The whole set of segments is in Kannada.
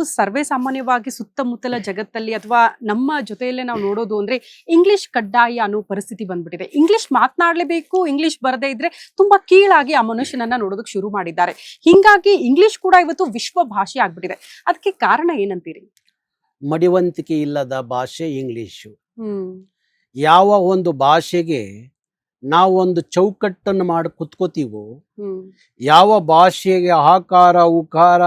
ನಾವು ಸರ್ವೇ ಸಾಮಾನ್ಯವಾಗಿ ಸುತ್ತಮುತ್ತಲ ಜಗತ್ತಲ್ಲಿ ಅಥವಾ ನಮ್ಮ ಜೊತೆಯಲ್ಲೇ ನಾವು ನೋಡೋದು ಅಂದ್ರೆ ಇಂಗ್ಲಿಷ್ ಕಡ್ಡಾಯ ಅನ್ನೋ ಪರಿಸ್ಥಿತಿ ಬಂದ್ಬಿಟ್ಟಿದೆ. ಇಂಗ್ಲಿಷ್ ಮಾತನಾಡಲೇಬೇಕು ಇಂಗ್ಲಿಷ್ ಬರದೇ ಇದ್ರೆ ತುಂಬಾ ಕೀಳಾಗಿ ಆ ಮನುಷ್ಯನನ್ನ ನೋಡೋದಕ್ಕೆ ಶುರು ಮಾಡಿದ್ದಾರೆ. ಹಿಂಗಾಗಿ ಇಂಗ್ಲಿಷ್ ಕೂಡ ಇವತ್ತು ವಿಶ್ವ ಭಾಷೆ ಆಗ್ಬಿಟ್ಟಿದೆ. ಅದಕ್ಕೆ ಕಾರಣ ಏನಂತೀರಿ? ಮಡಿವಂತಿಕೆ ಇಲ್ಲದ ಭಾಷೆ ಇಂಗ್ಲಿಷು ಹ್ಮ್. ಯಾವ ಒಂದು ಭಾಷೆಗೆ ನಾವು ಒಂದು ಚೌಕಟ್ಟನ್ನು ಮಾಡಿ ಕುತ್ಕೋತೀವೋ ಯಾವ ಭಾಷೆಗೆ ಆಕಾರ ಉಕಾರ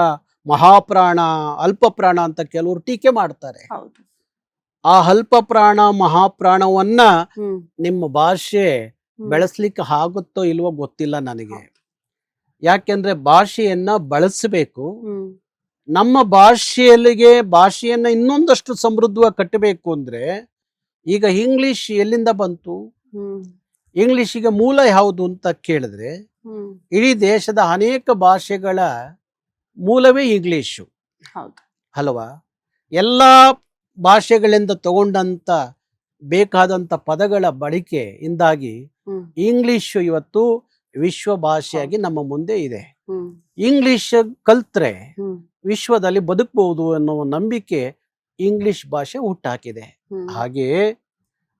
ಮಹಾಪ್ರಾಣ ಅಲ್ಪ ಪ್ರಾಣ ಅಂತ ಕೆಲವರು ಟೀಕೆ ಮಾಡ್ತಾರೆ. ಆ ಅಲ್ಪ ಪ್ರಾಣ ಮಹಾಪ್ರಾಣವನ್ನ ನಿಮ್ಮ ಭಾಷೆ. ಬೆಳೆಸ್ಲಿಕ್ಕೆ ಆಗುತ್ತೋ ಇಲ್ವೋ ಗೊತ್ತಿಲ್ಲ ನನಗೆ. ಯಾಕೆಂದ್ರೆ ಭಾಷೆಯನ್ನ ಬಳಸಬೇಕು. ನಮ್ಮ ಭಾಷೆಯಲ್ಲಿಗೆ ಭಾಷೆಯನ್ನ ಇನ್ನೊಂದಷ್ಟು ಸಮೃದ್ಧವಾಗಿ ಕಟ್ಟಬೇಕು ಅಂದ್ರೆ ಈಗ ಇಂಗ್ಲಿಷ್ ಎಲ್ಲಿಂದ ಬಂತು? ಇಂಗ್ಲಿಷ್ಗೆ ಮೂಲ ಯಾವುದು ಅಂತ ಕೇಳಿದ್ರೆ ಇಡೀ ದೇಶದ ಅನೇಕ ಭಾಷೆಗಳ ಮೂಲವೇ ಇಂಗ್ಲೀಷು. ಹೌದು. ಅಲ್ವಾ? ಎಲ್ಲ ಭಾಷೆಗಳಿಂದ ತಗೊಂಡಂತ ಬೇಕಾದಂತ ಪದಗಳ ಬಳಕೆಯಿಂದಾಗಿ ಇಂದಾಗಿ ಇಂಗ್ಲಿಷ್ ಇವತ್ತು ವಿಶ್ವ ಭಾಷೆಯಾಗಿ ನಮ್ಮ ಮುಂದೆ ಇದೆ. ಇಂಗ್ಲಿಷ್ ಕಲ್ತ್ರೆ ವಿಶ್ವದಲ್ಲಿ ಬದುಕಬಹುದು ಅನ್ನೋ ನಂಬಿಕೆ ಇಂಗ್ಲಿಷ್ ಭಾಷೆ ಹುಟ್ಟಾಕಿದೆ. ಹಾಗೆ ಹಾಗೆಯೇ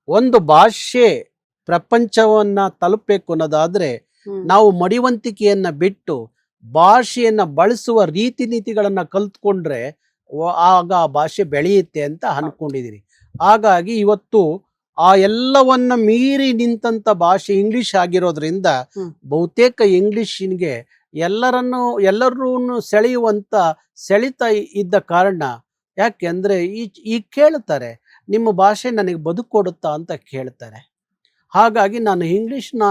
ಒಂದು ಭಾಷೆ ಪ್ರಪಂಚವನ್ನ ತಲುಪಬೇಕು ಅನ್ನೋದಾದ್ರೆ ನಾವು ಮಡಿವಂತಿಕೆಯನ್ನ ಬಿಟ್ಟು ಭಾಷೆಯನ್ನ ಬಳಸುವ ರೀತಿ ನೀತಿಗಳನ್ನ ಕಲ್ತ್ಕೊಂಡ್ರೆ ಆಗ ಆ ಭಾಷೆ ಬೆಳೆಯುತ್ತೆ ಅಂತ ಅನ್ಕೊಂಡಿದೀನಿ ಹಾಗಾಗಿ ಇವತ್ತು ಆ ಎಲ್ಲವನ್ನ ಮೀರಿ ನಿಂತಂತ ಭಾಷೆ ಇಂಗ್ಲಿಷ್ ಆಗಿರೋದ್ರಿಂದ. ಬಹುತೇಕ ಇಂಗ್ಲಿಷಿನ್ಗೆ ಎಲ್ಲರನ್ನು ಎಲ್ಲರೂ ಸೆಳೆಯುವಂತ ಸೆಳಿತ ಇದ್ದ ಕಾರಣ ಯಾಕೆಂದ್ರೆ ಈ ಈ ಕೇಳ್ತಾರೆ ನಿಮ್ಮ ಭಾಷೆ ನನಗೆ ಬದುಕೊಡುತ್ತಾ ಅಂತ ಕೇಳ್ತಾರೆ ಹಾಗಾಗಿ ನಾನು ಇಂಗ್ಲಿಷ್ನ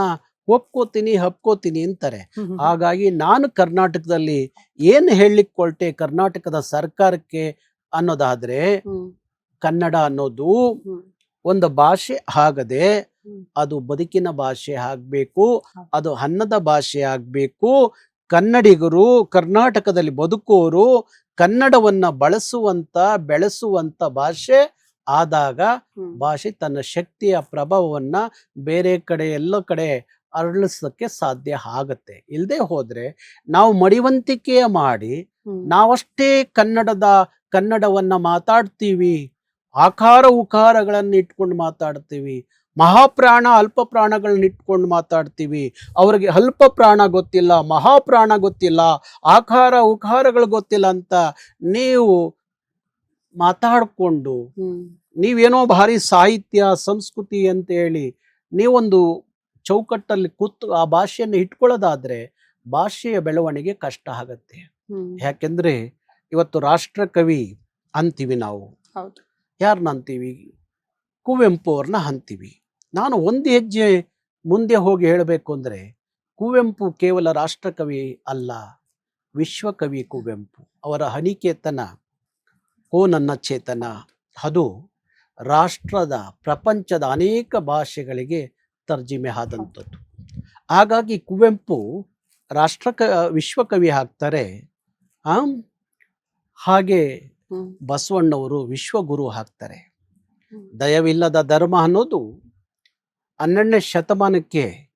ಒಪ್ಕೋತೀನಿ ಹಪ್ಕೋತೀನಿ ಅಂತಾರೆ. ಹಾಗಾಗಿ ನಾನು ಕರ್ನಾಟಕದಲ್ಲಿ ಏನು ಹೇಳಲಿಕ್ಕೆ ಕರ್ನಾಟಕದ ಸರ್ಕಾರಕ್ಕೆ ಅನ್ನೋದಾದ್ರೆ ಕನ್ನಡ ಅನ್ನೋದು ಒಂದು ಭಾಷೆ ಆಗದೆ ಅದು ಬದುಕಿನ ಭಾಷೆ ಆಗ್ಬೇಕು ಅದು ಅನ್ನದ ಭಾಷೆ ಆಗ್ಬೇಕು. ಕನ್ನಡಿಗರು ಕರ್ನಾಟಕದಲ್ಲಿ ಬದುಕೋರು ಕನ್ನಡವನ್ನ ಬಳಸುವಂತ ಬೆಳೆಸುವಂತ ಭಾಷೆ ಆದಾಗ ಭಾಷೆ ತನ್ನ ಶಕ್ತಿಯ ಪ್ರಭಾವವನ್ನ ಬೇರೆ ಕಡೆ ಎಲ್ಲ ಕಡೆ ಅರಳಿಸೋಕ್ಕೆ ಸಾಧ್ಯ ಆಗತ್ತೆ. ಇಲ್ಲದೆ ಹೋದ್ರೆ ನಾವು ಮಡಿವಂತಿಕೆಯ ಮಾಡಿ ನಾವಷ್ಟೇ ಕನ್ನಡದ ಕನ್ನಡವನ್ನ ಮಾತಾಡ್ತೀವಿ ಆಕಾರ ಉಕಾರಗಳನ್ನು ಇಟ್ಕೊಂಡು ಮಾತಾಡ್ತೀವಿ ಮಹಾಪ್ರಾಣ ಅಲ್ಪ ಪ್ರಾಣಗಳನ್ನ ಇಟ್ಕೊಂಡು ಮಾತಾಡ್ತೀವಿ ಅವ್ರಿಗೆ ಅಲ್ಪ ಪ್ರಾಣ ಗೊತ್ತಿಲ್ಲ ಮಹಾಪ್ರಾಣ ಗೊತ್ತಿಲ್ಲ ಆಕಾರ ಉಕಾರಗಳು ಗೊತ್ತಿಲ್ಲ ಅಂತ ನೀವು ಮಾತಾಡಿಕೊಂಡು ನೀವೇನೋ ಭಾರಿ ಸಾಹಿತ್ಯ ಸಂಸ್ಕೃತಿ ಅಂತ ಹೇಳಿ ನೀವೊಂದು ಚೌಕಟ್ಟಲ್ಲಿ ಕೂತು ಆ ಭಾಷೆಯನ್ನು ಇಟ್ಕೊಳ್ಳೋದಾದ್ರೆ ಭಾಷೆಯ ಬೆಳವಣಿಗೆ ಕಷ್ಟ ಆಗತ್ತೆ. ಯಾಕೆಂದ್ರೆ ಇವತ್ತು ರಾಷ್ಟ್ರಕವಿ ಅಂತೀವಿ ನಾವು. ಯಾರನ್ನ ಅಂತೀವಿ? ಕುವೆಂಪು ಅವ್ರನ್ನ ಅಂತೀವಿ. ನಾನು ಒಂದು ಹೆಜ್ಜೆ ಮುಂದೆ ಹೋಗಿ ಹೇಳಬೇಕು ಅಂದರೆ ಕುವೆಂಪು ಕೇವಲ ರಾಷ್ಟ್ರಕವಿ ಅಲ್ಲ ವಿಶ್ವಕವಿ ಕುವೆಂಪು. ಅವರ ಹನಿಕೇತನ ಓ ನನ್ನ ಚೇತನ ಅದು ರಾಷ್ಟ್ರದ ಪ್ರಪಂಚದ ಅನೇಕ ಭಾಷೆಗಳಿಗೆ ತರ್ಜಿಮೆ ಆದಂಥದ್ದು. ಹಾಗಾಗಿ ಕುವೆಂಪು ರಾಷ್ಟ್ರಕ ವಿಶ್ವಕವಿ ಆಗ್ತಾರೆ. ಆಂ ಹಾಗೆ ಬಸವಣ್ಣವರು ವಿಶ್ವಗುರು ಹಾಕ್ತಾರೆ. ದಯವಿಲ್ಲದ ಧರ್ಮ ಅನ್ನೋದು ಹನ್ನೆರಡನೇ ಶತಮಾನಕ್ಕೆ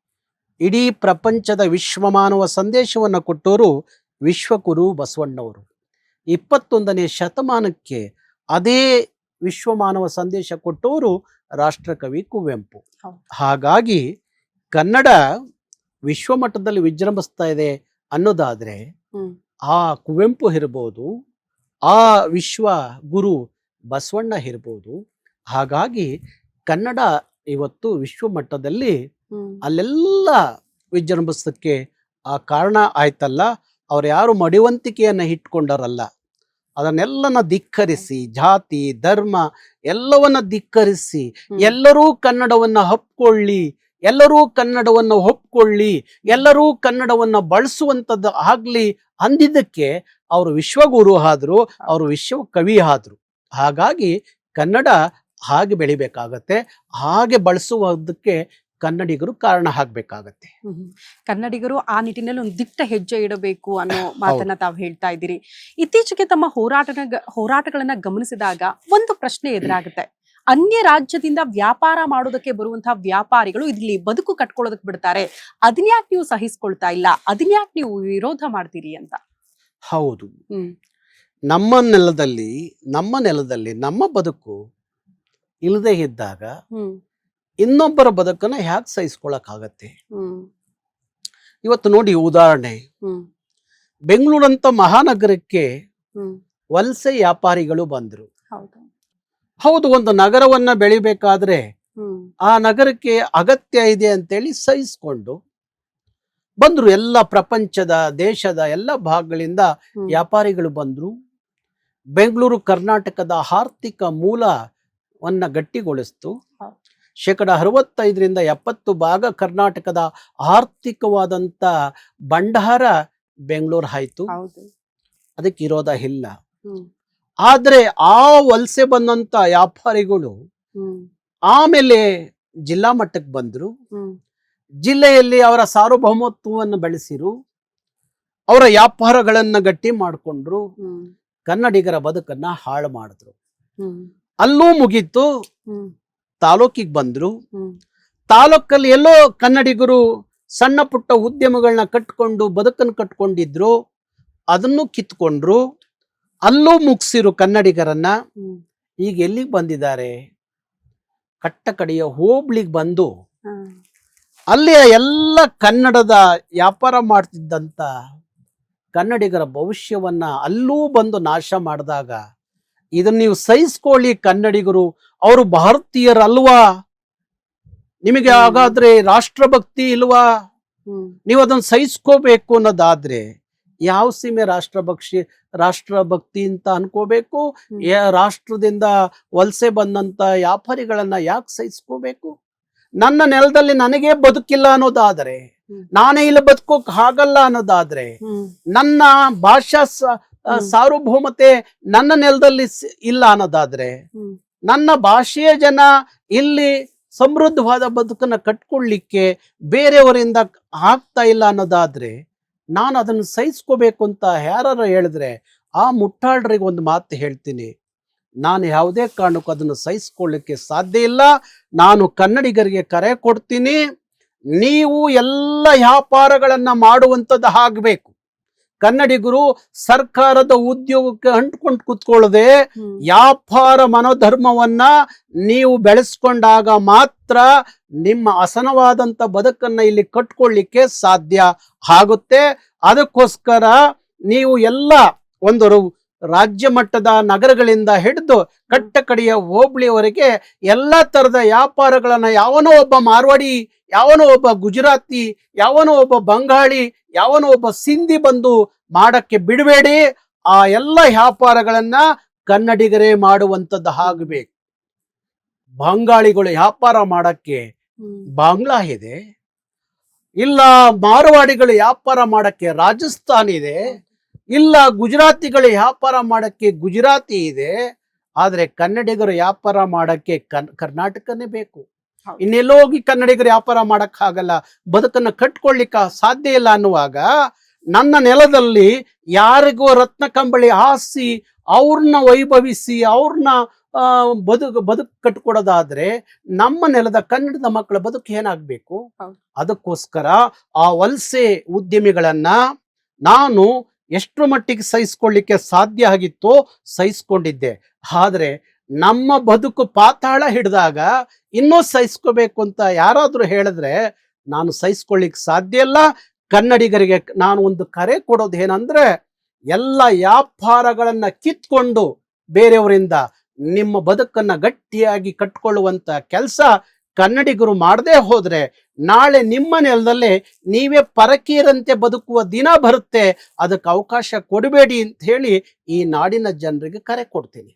ಇಡೀ ಪ್ರಪಂಚದ ವಿಶ್ವಮಾನವ ಸಂದೇಶವನ್ನು ಕೊಟ್ಟವರು ವಿಶ್ವಗುರು ಬಸವಣ್ಣವರು. ಇಪ್ಪತ್ತೊಂದನೇ ಶತಮಾನಕ್ಕೆ ಅದೇ ವಿಶ್ವಮಾನವ ಸಂದೇಶ ಕೊಟ್ಟವರು ರಾಷ್ಟ್ರಕವಿ ಕುವೆಂಪು. ಹಾಗಾಗಿ ಕನ್ನಡ ವಿಶ್ವಮಟ್ಟದಲ್ಲಿ ವಿಜೃಂಭಿಸ್ತಾ ಇದೆ ಅನ್ನೋದಾದ್ರೆ ಆ ಕುವೆಂಪು ಇರ್ಬೋದು ಆ ವಿಶ್ವ ಗುರು ಬಸವಣ್ಣ ಇರ್ಬೋದು ಹಾಗಾಗಿ ಕನ್ನಡ ಇವತ್ತು ವಿಶ್ವ ಮಟ್ಟದಲ್ಲಿ ಅಲ್ಲೆಲ್ಲ ವಿಜೃಂಭಿಸೋಕ್ಕೆ ಆ ಕಾರಣ ಆಯ್ತಲ್ಲ. ಅವ್ರು ಯಾರು ಮಡಿವಂತಿಕೆಯನ್ನ ಇಟ್ಕೊಂಡರಲ್ಲ. ಅದನ್ನೆಲ್ಲನ ಧಿಕ್ಕರಿಸಿ ಜಾತಿ ಧರ್ಮ ಎಲ್ಲವನ್ನ ಧಿಕ್ಕರಿಸಿ ಎಲ್ಲರೂ ಕನ್ನಡವನ್ನ ಹಪ್ಕೊಳ್ಳಿ ಎಲ್ಲರೂ ಕನ್ನಡವನ್ನ ಒಪ್ಕೊಳ್ಳಿ ಎಲ್ಲರೂ ಕನ್ನಡವನ್ನ ಬಳಸುವಂಥದ್ದು ಆಗಲಿ ಅಂದಿದ್ದಕ್ಕೆ ಅವರು ವಿಶ್ವಗುರು ಆದರು ಅವರು ವಿಶ್ವ ಕವಿ ಆದರು. ಹಾಗಾಗಿ ಕನ್ನಡ ಹಾಗೆ ಬೆಳಿಬೇಕಾಗತ್ತೆ ಹಾಗೆ ಬಳಸುವುದಕ್ಕೆ ಕನ್ನಡಿಗರು ಕಾರಣ ಹ್ಮ್. ಕನ್ನಡಿಗರು ಆ ನಿಟ್ಟಿನಲ್ಲಿ ಒಂದು ದಿಟ್ಟ ಹೆಜ್ಜೆ ಇಡಬೇಕು ಅನ್ನೋ ಮಾತನ್ನ ತಾವು ಹೇಳ್ತಾ ಇದ್ದೀರಿ. ಇತ್ತೀಚೆಗೆ ತಮ್ಮ ಹೋರಾಟ ಹೋರಾಟಗಳನ್ನ ಗಮನಿಸಿದಾಗ ಒಂದು ಪ್ರಶ್ನೆ ಎದುರಾಗುತ್ತೆ. ಅನ್ಯ ರಾಜ್ಯದಿಂದ ವ್ಯಾಪಾರ ಮಾಡೋದಕ್ಕೆ ಬರುವಂತಹ ವ್ಯಾಪಾರಿಗಳು ಇಲ್ಲಿ ಬದುಕು ಕಟ್ಕೊಳ್ಳೋದಕ್ಕೆ ಬಿಡ್ತಾರೆ. ಅದನ್ಯಾಕ್ ನೀವು ಸಹಿಸ್ಕೊಳ್ತಾ ಇಲ್ಲ ಅದನ್ಯಾಕ್ ನೀವು ವಿರೋಧ ಮಾಡ್ತೀರಿ ಅಂತ? ಹೌದು. ನಮ್ಮ ನೆಲದಲ್ಲಿ ನಮ್ಮ ನೆಲದಲ್ಲಿ ನಮ್ಮ ಬದುಕು ಇಲ್ಲದೆ ಇದ್ದಾಗ ಹ್ಮ್. ಇನ್ನೊಬ್ಬರ ಬದುಕನ್ನ ಹ್ಯಾಕ್ ಸಹಿಸ್ಕೊಳಕ್ಕಾಗತ್ತೆ. ಇವತ್ತು ನೋಡಿ ಉದಾಹರಣೆ. ಬೆಂಗಳೂರಂತ ಮಹಾನಗರಕ್ಕೆ ವಲಸೆ ವ್ಯಾಪಾರಿಗಳು ಬಂದ್ರು. ಹೌದು. ಒಂದು ನಗರವನ್ನ ಬೆಳಿಬೇಕಾದ್ರೆ ಆ ನಗರಕ್ಕೆ ಅಗತ್ಯ ಇದೆ ಅಂತೇಳಿ ಸಹಿಸ್ಕೊಂಡು ಬಂದ್ರು. ಎಲ್ಲ ಪ್ರಪಂಚದ ದೇಶದ ಎಲ್ಲ ಭಾಗಗಳಿಂದ ವ್ಯಾಪಾರಿಗಳು ಬಂದ್ರು. ಬೆಂಗಳೂರು ಕರ್ನಾಟಕದ ಆರ್ಥಿಕ ಮೂಲವನ್ನ ಗಟ್ಟಿಗೊಳಿಸ್ತು. ಶೇಕಡ ಅರವತ್ತೈದರಿಂದ ಎಪ್ಪತ್ತು ಭಾಗ ಕರ್ನಾಟಕದ ಆರ್ಥಿಕವಾದಂತ ಭಂಡಾರ ಬೆಂಗಳೂರು ಆಯ್ತು. ಅದಕ್ಕೆ ಇರೋದ ಇಲ್ಲ. ಆದರೆ ಆ ವಲಸೆ ಬಂದಂತ ವ್ಯಾಪಾರಿಗಳು ಆಮೇಲೆ ಜಿಲ್ಲಾ ಮಟ್ಟಕ್ಕೆ ಬಂದರು. ಜಿಲ್ಲೆಯಲ್ಲಿ ಅವರ ಸಾರ್ವಭೌಮತ್ವವನ್ನು ಬೆಳೆಸಿರು. ಅವರ ವ್ಯಾಪಾರಗಳನ್ನ ಗಟ್ಟಿ ಮಾಡಿಕೊಂಡ್ರು. ಕನ್ನಡಿಗರ ಬದುಕನ್ನ ಹಾಳು ಮಾಡಿದ್ರು. ಅಲ್ಲೂ ಮುಗೀತು. ತಾಲೂಕಿಗೆ ಬಂದ್ರು. ತಾಲೂಕಲ್ಲಿ ಎಲ್ಲೋ ಕನ್ನಡಿಗರು ಸಣ್ಣ ಪುಟ್ಟ ಉದ್ಯಮಗಳನ್ನ ಕಟ್ಕೊಂಡು ಬದುಕನ್ನು ಕಟ್ಕೊಂಡಿದ್ರು. ಅದನ್ನು ಕಿತ್ಕೊಂಡ್ರು. ಅಲ್ಲೂ ಮುಗಿಸಿರು ಕನ್ನಡಿಗರನ್ನ. ಈಗ ಎಲ್ಲಿಗೆ ಬಂದಿದ್ದಾರೆ? ಕಟ್ಟಕಡೆಯ ಹೋಬ್ಳಿಗೆ ಬಂದು. ಅಲ್ಲಿಯ ಎಲ್ಲ ಕನ್ನಡದ ವ್ಯಾಪಾರ ಮಾಡ್ತಿದ್ದಂತ ಕನ್ನಡಿಗರ ಭವಿಷ್ಯವನ್ನ ಅಲ್ಲೂ ಬಂದು ನಾಶ ಮಾಡಿದಾಗ ಇದನ್ನ ನೀವು ಸಹಿಸ್ಕೊಳ್ಳಿ ಕನ್ನಡಿಗರು. ಅವರು ಭಾರತೀಯರಲ್ವಾ? ನಿಮಗೆ ಹಾಗಾದ್ರೆ ರಾಷ್ಟ್ರಭಕ್ತಿ ಇಲ್ವಾ? ನೀವು ಅದನ್ನು ಸಹಿಸ್ಕೋಬೇಕು ಅನ್ನೋದಾದ್ರೆ ಯಾವ ಸೀಮೆ ರಾಷ್ಟ್ರಭಕ್ಷಿ ರಾಷ್ಟ್ರಭಕ್ತಿ ಅಂತ ಅನ್ಕೋಬೇಕು? ರಾಷ್ಟ್ರದಿಂದ ವಲಸೆ ಬಂದಂತ ವ್ಯಾಪಾರಿಗಳನ್ನ ಯಾಕೆ ಸಹಿಸ್ಕೋಬೇಕು? ನನ್ನ ನೆಲದಲ್ಲಿ ನನಗೆ ಬದುಕಿಲ್ಲ ಅನ್ನೋದಾದ್ರೆ. ನಾನೇ ಇಲ್ಲಿ ಬದುಕೋಕ್ ಆಗಲ್ಲ ಅನ್ನೋದಾದ್ರೆ ನನ್ನ ಭಾಷಾ. ಸಾರ್ವಭೌಮತೆ ನನ್ನ ನೆಲದಲ್ಲಿ ಇಲ್ಲ ಅನ್ನೋದಾದ್ರೆ ನನ್ನ ಭಾಷೆಯ ಜನ ಇಲ್ಲಿ ಸಮೃದ್ಧವಾದ ಬದುಕನ್ನ ಕಟ್ಕೊಳ್ಳಿಕ್ಕೆ ಬೇರೆಯವರಿಂದ ಆಗ್ತಾ ಇಲ್ಲ ಅನ್ನೋದಾದ್ರೆ ನಾನು ಅದನ್ನು ಸಹಿಸ್ಕೋಬೇಕು ಅಂತ ಯಾರು ಹೇಳಿದ್ರೆ ಆ ಮುಟ್ಟಾಳ್ರಿಗೆ ಒಂದು ಮಾತು ಹೇಳ್ತೀನಿ. ನಾನು ಯಾವುದೇ ಕಾರಣಕ್ಕೂ ಅದನ್ನು ಸಹಿಸ್ಕೊಳ್ಳಿಕ್ಕೆ ಸಾಧ್ಯ ಇಲ್ಲ. ನಾನು ಕನ್ನಡಿಗರಿಗೆ ಕರೆ ಕೊಡ್ತೀನಿ. ನೀವು ಎಲ್ಲ ವ್ಯಾಪಾರಗಳನ್ನ ಮಾಡುವಂಥದ್ದು ಆಗಬೇಕು. ಕನ್ನಡಿಗರು ಸರ್ಕಾರದ ಉದ್ಯೋಗಕ್ಕೆ ಅಂಟ್ಕೊಂಡು ಕುತ್ಕೊಳ್ಳದೆ ವ್ಯಾಪಾರ ಮನೋಧರ್ಮವನ್ನ ನೀವು ಬೆಳೆಸ್ಕೊಂಡಾಗ ಮಾತ್ರ ನಿಮ್ಮ ಅಸನವಾದಂತ ಬದುಕನ್ನ ಇಲ್ಲಿ ಕಟ್ಕೊಳ್ಳಿಕ್ಕೆ ಸಾಧ್ಯ ಆಗುತ್ತೆ. ಅದಕ್ಕೋಸ್ಕರ ನೀವು ಎಲ್ಲ ಒಂದು ರಾಜ್ಯ ಮಟ್ಟದ ನಗರಗಳಿಂದ ಹಿಡಿದು ಕಟ್ಟ ಕಡೆಯ ಹೋಬಳಿಯವರೆಗೆ ಎಲ್ಲ ತರದ ವ್ಯಾಪಾರಗಳನ್ನ ಯಾವನೋ ಒಬ್ಬ ಮಾರ್ವಾಡಿ ಯಾವನೋ ಒಬ್ಬ ಗುಜರಾತಿ ಯಾವನೋ ಒಬ್ಬ ಬಂಗಾಳಿ ಯಾವನೋ ಒಬ್ಬ ಸಿಂಧಿ ಬಂದು ಮಾಡಕ್ಕೆ ಬಿಡಬೇಡಿ. ಆ ಎಲ್ಲ ವ್ಯಾಪಾರಗಳನ್ನ ಕನ್ನಡಿಗರೇ ಮಾಡುವಂಥದ್ದು ಆಗಬೇಕು. ಬಂಗಾಳಿಗಳು ವ್ಯಾಪಾರ ಮಾಡಕ್ಕೆ ಬಾಂಗ್ಲಾ ಇದೆ. ಇಲ್ಲ ಮಾರವಾಡಿಗಳು ವ್ಯಾಪಾರ ಮಾಡಕ್ಕೆ ರಾಜಸ್ಥಾನ್ ಇದೆ. ಇಲ್ಲ ಗುಜರಾತಿಗಳು ವ್ಯಾಪಾರ ಮಾಡಕ್ಕೆ ಗುಜರಾತಿ ಇದೆ ಆದರೆ ಕನ್ನಡಿಗರು ವ್ಯಾಪಾರ ಮಾಡಕ್ಕೆ ಕನ್ ಕರ್ನಾಟಕನೇ ಬೇಕು. ಇನ್ನೆಲ್ಲೋ ಹೋಗಿ ಕನ್ನಡಿಗರು ವ್ಯಾಪಾರ ಮಾಡೋಕ್ಕಾಗಲ್ಲ ಆಗಲ್ಲ ಬದುಕನ್ನ ಕಟ್ಕೊಳ್ಳಿಕ್ಕ ಸಾಧ್ಯ ಇಲ್ಲ ಅನ್ನುವಾಗ ನನ್ನ ನೆಲದಲ್ಲಿ ಯಾರಿಗೋ ರತ್ನ ಕಂಬಳಿ ಹಾಸಿ ಅವ್ರನ್ನ ವೈಭವಿಸಿ ಅವ್ರನ್ನ ಬದುಕು ಬದುಕು ಕಟ್ಕೊಡೋದಾದ್ರೆ ನಮ್ಮ ನೆಲದ ಕನ್ನಡದ ಮಕ್ಕಳ ಬದುಕು ಏನಾಗಬೇಕು? ಅದಕ್ಕೋಸ್ಕರ ಆ ವಲಸೆ ಉದ್ಯಮಿಗಳನ್ನ ನಾನು ಎಷ್ಟು ಮಟ್ಟಿಗೆ ಸಹಿಸ್ಕೊಳ್ಳಿಕ್ಕೆ ಸಾಧ್ಯ ಆಗಿತ್ತೋ ಸಹಿಸ್ಕೊಂಡಿದ್ದೆ. ಆದರೆ ನಮ್ಮ ಬದುಕು ಪಾತಾಳ ಹಿಡಿದಾಗ ಇನ್ನೂ ಸಹಿಸ್ಕೋಬೇಕು ಅಂತ ಯಾರಾದರೂ ಹೇಳಿದ್ರೆ ನಾನು ಸಹಿಸ್ಕೊಳ್ಳಿಕ್ಕೆ ಸಾಧ್ಯ ಇಲ್ಲ. ಕನ್ನಡಿಗರಿಗೆ ನಾನು ಒಂದು ಕರೆ ಕೊಡೋದು ಏನಂದ್ರೆ ಎಲ್ಲ ವ್ಯಾಪಾರಗಳನ್ನು ಕಿತ್ಕೊಂಡು ಬೇರೆಯವರಿಂದ ನಿಮ್ಮ ಬದುಕನ್ನು ಗಟ್ಟಿಯಾಗಿ ಕಟ್ಕೊಳ್ಳುವಂಥ ಕೆಲಸ ಕನ್ನಡಿಗರು ಮಾಡದೇ ಹೋದ್ರೆ ನಾಳೆ ನಿಮ್ಮ ನೆಲದಲ್ಲಿ ನೀವೇ ಪರಕೀಯರಂತೆ ಬದುಕುವ ದಿನ ಬರುತ್ತೆ. ಅದಕ್ಕೆ ಅವಕಾಶ ಕೊಡಬೇಡಿ ಅಂತ ಹೇಳಿ ಈ ನಾಡಿನ ಜನರಿಗೆ ಕರೆ ಕೊಡ್ತೀನಿ.